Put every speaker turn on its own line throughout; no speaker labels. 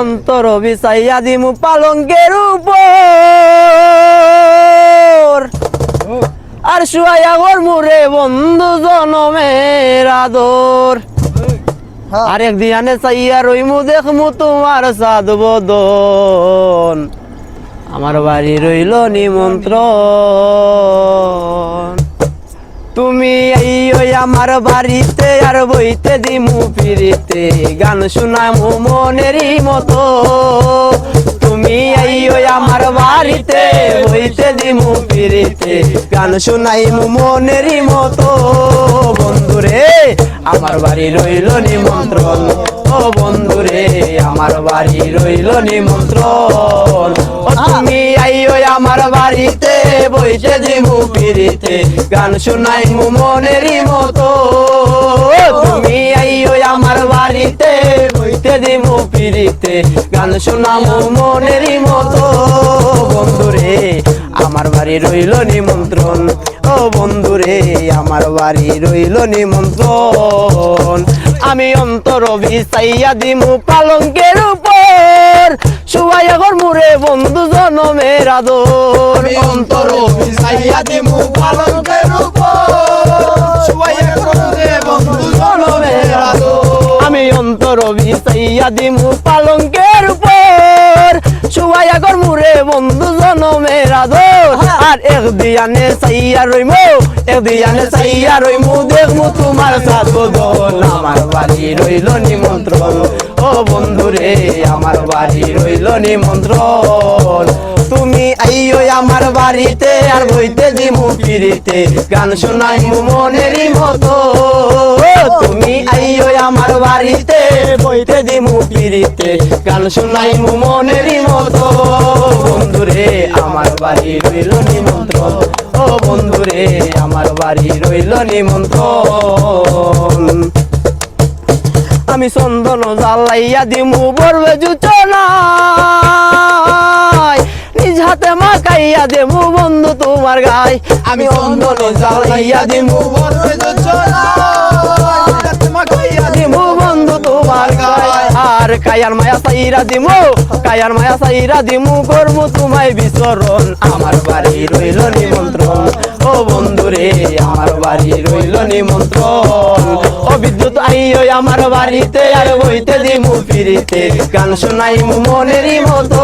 অন্তর বিছাইয়া দিমু পালঙ্কের উপর। আর শুয়াইয়া গর মুরে বন্ধু জনমের আদর। আর এক দিয়ানে চাইয়া রইমু দেখমু তোমার সাদ বদন। আমার বাড়ি রইল নিমন্ত্রণ। তুমি এই ওই আমার বাড়িতে আর বইতে দিমু ফিরিতে। গান শোনামু মনেরই মতো। তুমি এই ওই আমার বাড়িতে বইতে দিমু ফিরিতে। গান শোনাইমু মনেরই মতো। বন্ধুরে, আমার বাড়ি রইল নিমন্ত্রণ। বাড়ি রইল নিমন্ত্রণ। ও তুমি আইও আমার বাড়িতে বইতে দিমু ফিরিতে গান শোনাই মু মনেরই মতো। তুমি আইও আমার বাড়িতে বইতে দিমু ফিরিতে গান শোনামু মনেরই মতো। বন্ধুরে, আমার বাড়ি রইল নিমন্ত্রণ। বন্ধুরে আমার বাড়ি রইল নিমন্ত্রণ। আমি অন্তর বিছাইয়া দিমু পালঙ্কের উপর। শুয়াইয়া ঘর মুরে বন্ধু জনমের আদর।
অন্তর বিছাইয়া দিমু পালঙ্কের উপর। শুয়াইয়া করতে বন্ধু জনমের আদর।
আমি অন্তর বিছাইয়া দিমু পালঙ্কের উপর। মুরে বন্ধু জনমের আদর। আর এক দিয়ানে সাইয়া রইমু এক দিয়ানে সাইয়া রইমু দেখমু তোমার সাথ দল আমার বাড়ি রইল নিমন্ত্রণ। ও বন্ধুরে আমার বাড়ি রইল নিমন্ত্রণ। তুমি আইও আমার বাড়িতে আর বইতে দিমু ফিরিতে। গান শোনাই মু মনেরই মতো। তুমি আইও আমার বাড়িতে বইতে দিমু ফিরিতে। গান শোনাই মু মনেরই মতো। বন্ধুরে আমার বাড়ি রইল নিমন্ত্রণ। ও বন্ধুরে আমার বাড়ি রইল নিমন্ত্রণ। আমি চন্দন জ্বালাইয়া দিমু বরবে জুচনায় নিজ হাতে দেবো বন্ধু তোমার গায়।
আমি চন্দন জ্বালাইয়া দিমু
বন্ধু কায়ার মায়া সাইরা দিমু, কায়ার মায়া সাইরা দিমু, করমু তোমায় বিচরণ। আমার বাড়ি রইল নিমন্ত্রণ। বন্ধুরে, আমার বাড়ি রইল নিমন্ত্রণ। ও বিদ্যুৎ আইও আমার বাড়িতে আর বইতে দিমু ফিরিতে। গান শোনাইমু মনেরই মতো।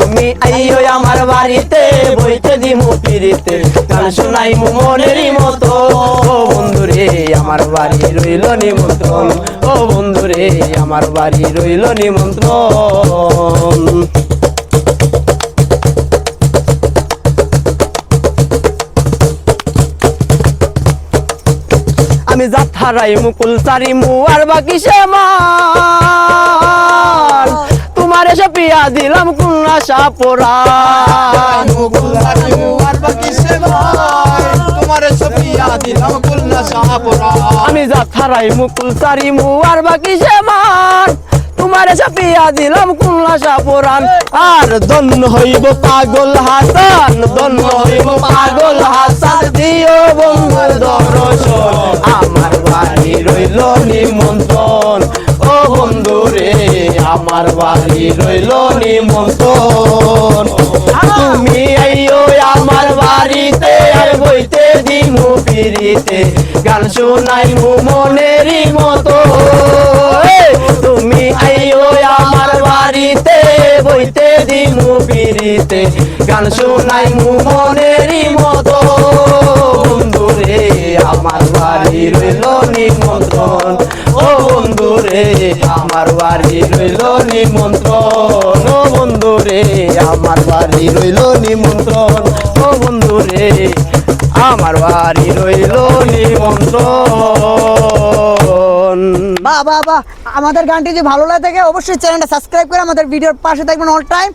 তুমি আইও আমার বাড়িতে বইতে দিমু ফিরিতে। গান শোনাইমু মনেরই মতো। বন্ধুরে, আমার বাড়ি রইল নিমন্ত্রণ। ও বন্ধুরে, আমার বাড়ি রইল নিমন্ত্রণ। আমি যাত্রাই মুকুল চারি আর বাকি সে তোমার এসে পিয়া দিলাম কুন্না সাপোরা
মুকুল আর বাকি সে সপিয়া দিলাম
আমি যাত্রাই মুকুল চারি আর বাকি শ্যামাল তোমার এসে পিয়া দিলাম কুন্না সাপোরান। আর দন্ন হইব পাগল হাসান দন্ন হইব পাগল হাসান, দিও বন্ধুর দর্শন। আমার বাড়ি রইল নিমন্ত্রণ। ও বন্ধু রে আমার বাড়ি রইল নিমন্ত্রণ। তুমি আইও আমার বাড়িতে, আর বইতে দিমু ফিরিতে। গান শোনাই মনেরই মতো। দিমু ফিরিতে গান শোনাই মু মনেরই মতো বন্ধুরে, আমার বাড়ি রইল নিমন্ত্রণ। ও বন্ধুরে, আমার বাড়ি রইল নিমন্ত্রণ। ও বন্ধুরে, আমার বাড়ি রইল নিমন্ত্রণ। ও বন্ধুরে, আমার বাড়ি রইল নিমন্ত্রণ।
বাহ বাহ বাহ। আমাদের গানটি যদি ভালো লাগে থাকে, অবশ্যই চ্যানেলটা সাবস্ক্রাইব করে আমাদের ভিডিওর পাশে থাকবেন অল টাইম।